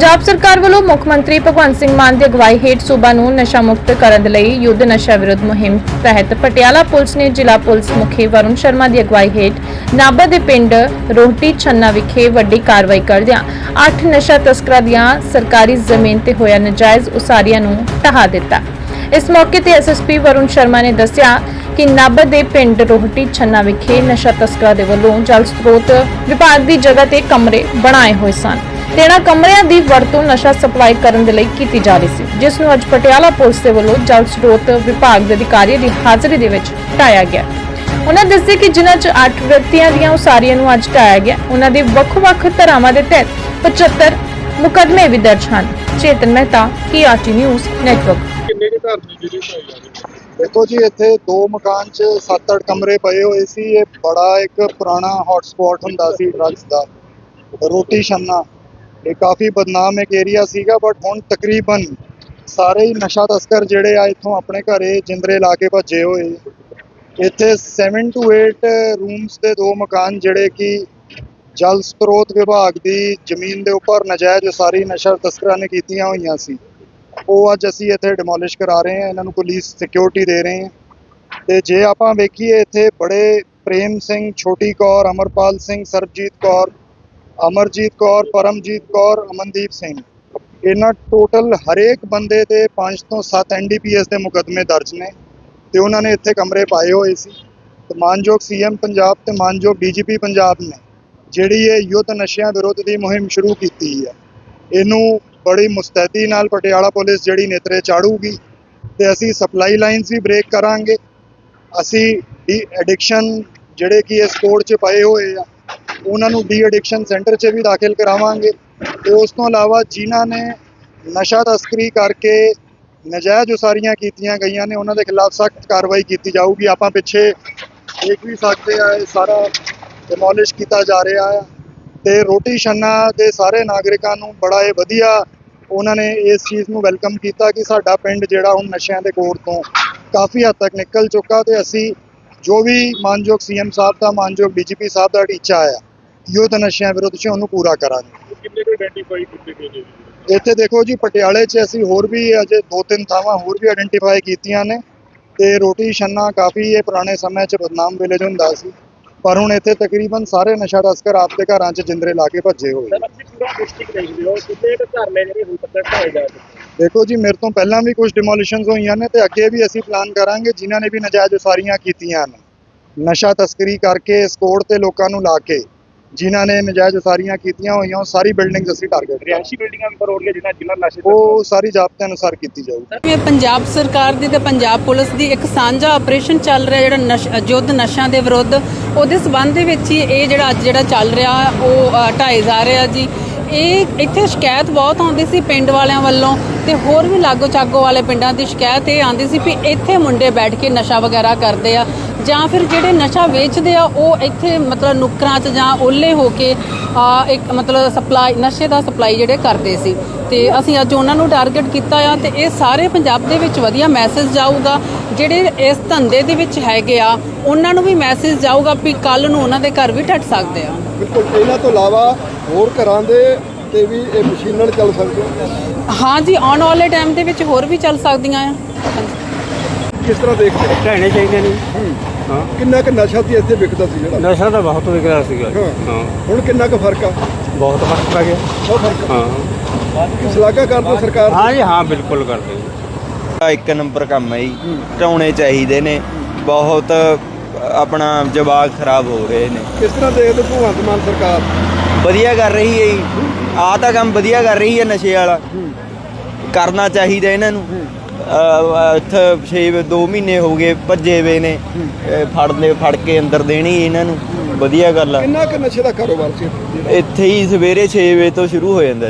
ਪੰਜਾਬ ਸਰਕਾਰ ਵੱਲੋਂ ਮੁੱਖ ਮੰਤਰੀ ਭਗਵੰਤ ਸਿੰਘ ਮਾਨ ਦੀ ਅਗਵਾਈ ਹੇਠ ਸੂਬਾ ਨੂੰ ਨਸ਼ਾ ਮੁਕਤ ਕਰਨ ਦੇ ਲਈ ਯੁੱਧ ਨਸ਼ਾ ਵਿਰੁੱਧ ਮੁਹਿੰਮ ਤਹਿਤ ਪਟਿਆਲਾ ਪੁਲਿਸ ਨੇ ਜ਼ਿਲ੍ਹਾ ਪੁਲਿਸ ਮੁਖੀ ਵਰੁਣ ਸ਼ਰਮਾ ਦੀ ਅਗਵਾਈ ਹੇਠ ਨਾਭਾ ਦੇ ਪਿੰਡ ਰੋਹਟੀ ਛੰਨਾ ਵਿਖੇ ਵੱਡੀ ਕਾਰਵਾਈ ਕਰਦਿਆਂ 8 ਨਸ਼ਾ ਤਸਕਰਾਂ ਦੀਆਂ ਸਰਕਾਰੀ ਜ਼ਮੀਨ ਤੇ ਹੋਇਆ ਨਜਾਇਜ਼ ਉਸਾਰੀਆਂ ਨੂੰ ਢਹਾ ਦਿੱਤਾ। ਇਸ ਮੌਕੇ ਤੇ ਐਸਐਸਪੀ ਵਰੁਣ ਸ਼ਰਮਾ ਨੇ ਦੱਸਿਆ ਕਿ ਨਾਭਾ ਦੇ ਪਿੰਡ ਰੋਹਟੀ ਛੰਨਾ ਵਿਖੇ ਨਸ਼ਾ ਤਸਕਰਾਂ ਦੇ ਵੱਲੋਂ ਜਲ ਸਰੋਤ ਵਿਭਾਗ ਦੀ ਜਗ੍ਹਾ ਤੇ ਕਮਰੇ ਬਣਾਏ ਹੋਏ ਸਨ। ਤੇ ਇਹਨਾਂ ਕਮਰਿਆਂ ਦੀ ਵਰਤੋਂ ਨਸ਼ਾ ਸਪਲਾਈ ਕਰਨ ਦੇ ਲਈ ਕੀਤੀ ਜਾ ਰਹੀ ਸੀ ਜਿਸ ਨੂੰ ਅੱਜ ਪਟਿਆਲਾ ਪੁਲਿਸ ਦੇ ਵੱਲੋਂ ਜਲ ਸਰੋਤ ਵਿਭਾਗ ਦੇ ਅਧਿਕਾਰੀਆਂ ਦੀ ਹਾਜ਼ਰੀ ਦੇ ਵਿੱਚ ਢਾਇਆ ਗਿਆ। ਉਹਨਾਂ ਦੱਸਿਆ ਕਿ ਜਿਨ੍ਹਾਂ 'ਚ 8 ਵਿਅਕਤੀਆਂ ਦੀਆਂ ਉਸਾਰੀਆਂ ਨੂੰ ਅੱਜ ਢਾਇਆ ਗਿਆ ਉਹਨਾਂ ਦੇ ਵੱਖ-ਵੱਖ ਧਾਰਾਵਾਂ ਦੇ ਤਹਿਤ 75 ਮੁਕੱਦਮੇ ਵੀ ਦਰਜ ਹਨ। Chetan Mehta KRT news network ਕਿੰਨੇ ਕੁ ਘਰ ਨੇ ਜਿਹੜੇ ਰਹੇ ਨੇ? ਦੇਖੋ ਜੀ ਇੱਥੇ ਦੋ ਮਕਾਨ 'ਚ 7-8 ਕਮਰੇ ਪਏ ਹੋਏ ਸੀ। ਇਹ ਬੜਾ ਇੱਕ ਪੁਰਾਣਾ ਹੌਟ ਸਪੌਟ ਹੁੰਦਾ ਸੀ ਡਰੱਗਸ ਦਾ। ਰੋਟੀ ਛੰਨਾ। ਇਹ ਕਾਫੀ ਬਦਨਾਮ ਇੱਕ ਏਰੀਆ ਸੀਗਾ ਬਟ ਹੁਣ ਤਕਰੀਬਨ ਸਾਰੇ ਹੀ ਨਸ਼ਾ ਤਸਕਰ ਜਿਹੜੇ ਆ ਇੱਥੋਂ ਆਪਣੇ ਘਰੇ ਜਿੰਦਰੇ ਲਾ ਕੇ ਭੱਜੇ ਹੋਏ। ਇੱਥੇ 7 ਟੂ 8 ਰੂਮਸ ਦੇ ਦੋ ਮਕਾਨ ਜਿਹੜੇ ਕਿ ਜਲ ਸਰੋਤ ਵਿਭਾਗ ਦੀ ਜ਼ਮੀਨ ਦੇ ਉੱਪਰ ਨਜਾਇਜ਼ ਸਾਰੀ ਨਸ਼ਾ ਤਸਕਰਾਂ ਨੇ ਕੀਤੀਆਂ ਹੋਈਆਂ ਸੀ। ਉਹ ਅੱਜ ਅਸੀਂ ਇੱਥੇ ਡਿਮੋਲਿਸ਼ ਕਰਾ ਰਹੇ ਹਾਂ, ਇਹਨਾਂ ਨੂੰ ਪੁਲਿਸ ਸਿਕਿਉਰਿਟੀ ਦੇ ਰਹੇ ਹਾਂ। ਤੇ ਜੇ ਆਪਾਂ ਵੇਖੀਏ ਇੱਥੇ ਬੜੇ ਪ੍ਰੇਮ ਸਿੰਘ, ਛੋਟੀ ਕੌਰ, ਅਮਰਪਾਲ ਸਿੰਘ, ਸਰਬਜੀਤ ਕੌਰ ਅਮਰਜੀਤ ਕੌਰ, ਪਰਮਜੀਤ ਕੌਰ, ਅਮਨਦੀਪ ਸਿੰਘ। ਇਹਨਾਂ ਟੋਟਲ ਹਰੇਕ ਬੰਦੇ ਤੇ 5 ਤੋਂ 7 ਐਨਡੀਪੀਐਸ ਦੇ ਮੁਕੱਦਮੇ ਦਰਜ ਨੇ ਤੇ ਉਹਨਾਂ ਨੇ ਇੱਥੇ ਕਮਰੇ ਪਾਏ ਹੋਏ ਸੀ। ਤੇ ਮਾਨਯੋਗ ਸੀਐਮ ਪੰਜਾਬ ਤੇ ਮਾਨਯੋਗ ਡੀਜੀਪੀ ਪੰਜਾਬ ਨੇ ਜਿਹੜੀ ਇਹ ਯੁੱਧ ਨਸ਼ਿਆਂ ਵਿਰੁੱਧ ਦੀ ਮੁਹਿੰਮ ਸ਼ੁਰੂ ਕੀਤੀ ਹੈ। ਇਹਨੂੰ ਬੜੀ ਮੁਸਤੈਦੀ ਨਾਲ ਪਟਿਆਲਾ ਪੁਲਿਸ ਜਿਹੜੀ ਨੇਤਰੇ ਚਾੜੂਗੀ ਤੇ ਅਸੀਂ ਸਪਲਾਈ ਲਾਈਨਸ ਵੀ ਬ੍ਰੇਕ ਕਰਾਂਗੇ। ਅਸੀਂ ਡੀ ਐਡਿਕਸ਼ਨ ਜਿਹੜੇ ਕਿ ਇਸ ਕੋਡ 'ਚ ਪਏ ਹੋਏ ਆ ਉਹਨਾਂ ਨੂੰ ਡੀ ਐਡਿਕਸ਼ਨ ਸੈਂਟਰ 'ਚ ਵੀ ਦਾਖਲ ਕਰਾਵਾਂਗੇ। ਤੇ ਉਸ ਤੋਂ ਇਲਾਵਾ ਜਿਨ੍ਹਾਂ ਨੇ ਨਸ਼ਾ ਤਸਕਰੀ ਕਰਕੇ ਨਜਾਇਜ਼ ਉਸਾਰੀਆਂ ਕੀਤੀਆਂ ਗਈਆਂ ਨੇ, ਉਹਨਾਂ ਦੇ ਖਿਲਾਫ ਸਖਤ ਕਾਰਵਾਈ ਕੀਤੀ ਜਾਊਗੀ। ਆਪਾਂ ਪਿੱਛੇ ਦੇਖ ਵੀ ਸਕਦੇ ਆ, ਇਹ ਸਾਰਾ ਡਿਮੋਲਿਸ਼ ਕੀਤਾ ਜਾ ਰਿਹਾ ਆ। ਤੇ ਰੋਟੀ ਛੰਨਾ ਦੇ ਸਾਰੇ ਨਾਗਰਿਕਾਂ ਨੂੰ ਬੜਾ ਇਹ ਵਧੀਆ ਉਹਨਾਂ ਨੇ ਇਸ ਚੀਜ਼ ਨੂੰ ਵੈਲਕਮ ਕੀਤਾ ਕਿ ਸਾਡਾ ਪਿੰਡ ਜਿਹੜਾ ਹੁਣ ਨਸ਼ਿਆਂ ਦੇ ਕੋੜ ਤੋਂ ਕਾਫੀ ਹੱਦ ਤੱਕ ਨਿਕਲ ਚੁੱਕਾ ਤੇ ਅਸੀਂ ਜੋ ਵੀ ਮਾਨਯੋਗ ਸੀਐਮ ਸਾਹਿਬ ਦਾ, ਮਾਨਯੋਗ ਡੀਜੀਪੀ ਸਾਹਿਬ ਦਾ ਟੀਚਾ ਆਇਆ ਯੁੱਧ ਨਸ਼ਿਆਂ ਵਿਰੁੱਧ 'ਚ ਉਹਨੂੰ ਪੂਰਾ ਕਰਾਂਗੇ। ਉਹ ਕਿੰਨੇ ਕੁ ਆਇਡੈਂਟੀਫਾਈ ਕੀਤੇ ਗਏ ਨੇ ਜੀ? ਇੱਥੇ ਦੇਖੋ ਜੀ ਪਟਿਆਲੇ 'ਚ ਅਸੀਂ ਹੋਰ ਵੀ ਅਜੇ ਦੋ ਤਿੰਨ ਥਾਵਾਂ ਹੋਰ ਵੀ ਆਇਡੈਂਟੀਫਾਈ ਕੀਤੀਆਂ ਨੇ ਤੇ ਰੋਟੀ ਛੰਨਾ ਕਾਫੀ ਇਹ ਪੁਰਾਣੇ ਸਮੇਂ 'ਚ ਬਦਨਾਮ ਵਿਲੇਜ ਹੁੰਦਾ ਸੀ। ਪਰ ਹੁਣ ਇੱਥੇ ਤਕਰੀਬਨ ਸਾਰੇ ਨਸ਼ਾ ਤਸਕਰ ਆਪਦੇ ਘਰਾਂ 'ਚ ਜਿੰਦਰੇ ਲਾ ਕੇ ਭੱਜੇ ਹੋਏ? ਦੇਖੋ ਜੀ ਮੇਰੇ ਤੋਂ ਪਹਿਲਾਂ ਵੀ ਕੁਝ ਡਿਮੋਲੀਸ਼ਨਸ ਹੋਈਆਂ ਨੇ ਤੇ ਅੱਗੇ ਵੀ ਅਸੀਂ ਪਲਾਨ ਕਰਾਂਗੇ ਜਿਨ੍ਹਾਂ ਨੇ ਵੀ ਨਜਾਇਜ਼ ਉਸਾਰੀਆਂ ਕੀਤੀਆਂ ਨੇ। ਨਸ਼ਾ ਤਸਕਰੀ ਕਰਕੇ ਸਕੋੜ ਤੇ ਲੋਕਾਂ ਨੂੰ ਲਾ ਕੇ ਜਿਨ੍ਹਾਂ ਨੇ ਨਜਾਇਜ਼ ਉਸਾਰੀਆਂ ਕੀਤੀਆਂ ਹੋਈਆਂ ਉਹ ਸਾਰੀ ਬਿਲਡਿੰਗਸ ਅਸੀਂ ਟਾਰਗੇਟ ਰਿਹਾਇਸ਼ੀ ਬਿਲਡਿੰਗਾਂ ਵੀ ਕਰੋੜੀਆਂ ਜਿਨ੍ਹਾਂ ਜਿਨ੍ਹਾਂ ਨਸ਼ੇ ਉਹ ਸਾਰੀ ਜ਼ਾਬਤੇ ਅਨੁਸਾਰ ਕੀਤੀ ਜਾਊਗੀ। ਇਹ ਪੰਜਾਬ ਸਰਕਾਰ ਦੀ ਤੇ ਪੰਜਾਬ ਪੁਲਿਸ ਦੀ ਇੱਕ ਸਾਂਝਾ ਆਪਰੇਸ਼ਨ ਚੱਲ ਰਿਹਾ ਜਿਹੜਾ ਨਸ਼ ਯੁੱਧ ਨਸ਼ਿਆਂ ਦੇ ਵਿਰੁੱਧ। ਉਹਦੇ ਸਬੰਧ ਦੇ ਵਿੱਚ ਹੀ ਇਹ ਜਿਹੜਾ ਅੱਜ ਜਿਹੜਾ ਚੱਲ ਰਿਹਾ ਉਹ ਢਾਏ ਜਾ ਰਿਹਾ ਜੀ। ਇਹ ਇੱਥੇ ਸ਼ਿਕਾਇਤ ਬਹੁਤ ਆਉਂਦੀ ਸੀ ਪਿੰਡ ਵਾਲਿਆਂ ਵੱਲੋਂ ਤੇ ਹੋਰ ਵੀ ਲਾਗੋ ਚਾਗੋ ਵਾਲੇ ਪਿੰਡਾਂ ਦੀ ਸ਼ਿਕਾਇਤ ਇਹ ਆਉਂਦੀ ਸੀ ਵੀ ਇੱਥੇ ਮੁੰਡੇ ਬੈਠ ਕੇ ਨਸ਼ਾ ਵਗੈਰਾ ਕਰਦੇ ਆ। ਜਾਂ ਫਿਰ ਜਿਹੜੇ ਨਸ਼ਾ ਵੇਚਦੇ ਆ ਉਹ ਇੱਥੇ ਮਤਲਬ ਨੁੱਕਰਾਂ 'ਚ ਜਾਂ ਓਲੇ ਹੋ ਕੇ ਆ ਇੱਕ ਮਤਲਬ ਸਪਲਾਈ ਨਸ਼ੇ ਦਾ ਸਪਲਾਈ ਜਿਹੜੇ ਕਰਦੇ ਸੀ। ਤੇ ਅਸੀਂ ਅੱਜ ਉਹਨਾਂ ਨੂੰ ਟਾਰਗੇਟ ਕੀਤਾ ਆ ਤੇ ਇਹ ਸਾਰੇ ਪੰਜਾਬ ਦੇ ਵਿੱਚ ਵਧੀਆ ਮੈਸੇਜ ਜਾਊਗਾ। ਜਿਹੜੇ ਇਸ ਧੰਦੇ ਦੇ ਵਿੱਚ ਹੈਗੇ ਆ ਉਹਨਾਂ ਨੂੰ ਵੀ ਮੈਸੇਜ ਜਾਊਗਾ ਵੀ ਕੱਲ ਨੂੰ ਉਹਨਾਂ ਦੇ ਘਰ ਵੀ ਟੱਟ ਸਕਦੇ ਆ। ਬਿਲਕੁਲ ਇਹਨਾਂ ਤੋਂ ਇਲਾਵਾ ਹੋਰ ਘਰਾਂ ਦੇ ਤੇ ਵੀ ਇਹ ਮਸ਼ੀਨ ਨਾਲ ਚੱਲ ਸਕਦੇ ਹੋ ਹਾਂ ਜੀ ਆਉਣ ਵਾਲੇ ਟਾਈਮ ਦੇ ਵਿੱਚ ਹੋਰ ਵੀ ਚੱਲ ਸਕਦੀਆਂ ਆ। ਕਿਸ ਤਰ੍ਹਾਂ ਦੇਖਦੇ ਹੋ? ਢਹਿਣੇ ਚਾਹੀਦੇ ਨੇ। ਹਾਂ। ਕਿੰਨਾ ਕੁ ਨਸ਼ਾ ਸੀ ਇੱਥੇ ਵਿਕਦਾ ਸੀ ਜਿਹੜਾ? ਨਸ਼ਾ ਤਾਂ ਬਹੁਤ ਵਿਕਦਾ ਸੀਗਾ। ਹਾਂ। ਹਾਂ। ਹੁਣ ਕਿੰਨਾ ਕੁ ਫ਼ਰਕ ਆ? ਬਹੁਤ ਫ਼ਰਕ ਪੈ ਗਿਆ। ਬਹੁਤ ਫ਼ਰਕ ਹਾਂ। ਆ ਸ਼ਲਾਘਾ ਕਰਦੇ ਸਰਕਾਰ? ਹਾਂ ਜੀ ਹਾਂ ਬਿਲਕੁਲ ਕਰਦੇ ਆ ਇੱਕ ਨੰਬਰ ਕੰਮ ਹੈ ਜੀ। ਢਾਉਣੇ ਚਾਹੀਦੇ ਨੇ। ਬਹੁਤ ਆਪਣਾ ਜਵਾਬ ਖਰਾਬ ਹੋ ਰਹੇ ਨੇ। ਕਿਸ ਤਰ੍ਹਾਂ ਦੇਖਦੇ ਭਗਵੰਤ ਮਾਨ ਸਰਕਾਰ? ਵਧੀਆ ਕਰ ਰਹੀ ਹੈ ਜੀ। ਆ ਤਾਂ ਕੰਮ ਵਧੀਆ ਕਰ ਰਹੀ ਹੈ ਨਸ਼ੇ ਵਾਲਾ। ਕਰਨਾ ਚਾਹੀਦਾ ਇਹਨਾਂ ਨੂੰ। ਇੱਥੇ 6 2 ਮਹੀਨੇ ਹੋ ਗਏ ਭੱਜੇ ਵੇ ਨੇ। ਅਹ, ਫੜ ਕੇ ਅੰਦਰ ਦੇਣੀ ਇਹਨਾਂ ਨੂੰ। ਵਧੀਆ ਗੱਲ ਆ। ਕਿੰਨਾ ਕੁ ਨਸ਼ੇ ਦਾ ਕਾਰੋਬਾਰ ਸੀ? ਇੱਥੇ ਹੀ ਸਵੇਰੇ 6 ਵਜੇ ਤੋਂ ਸ਼ੁਰੂ ਹੋ ਜਾਂਦਾ।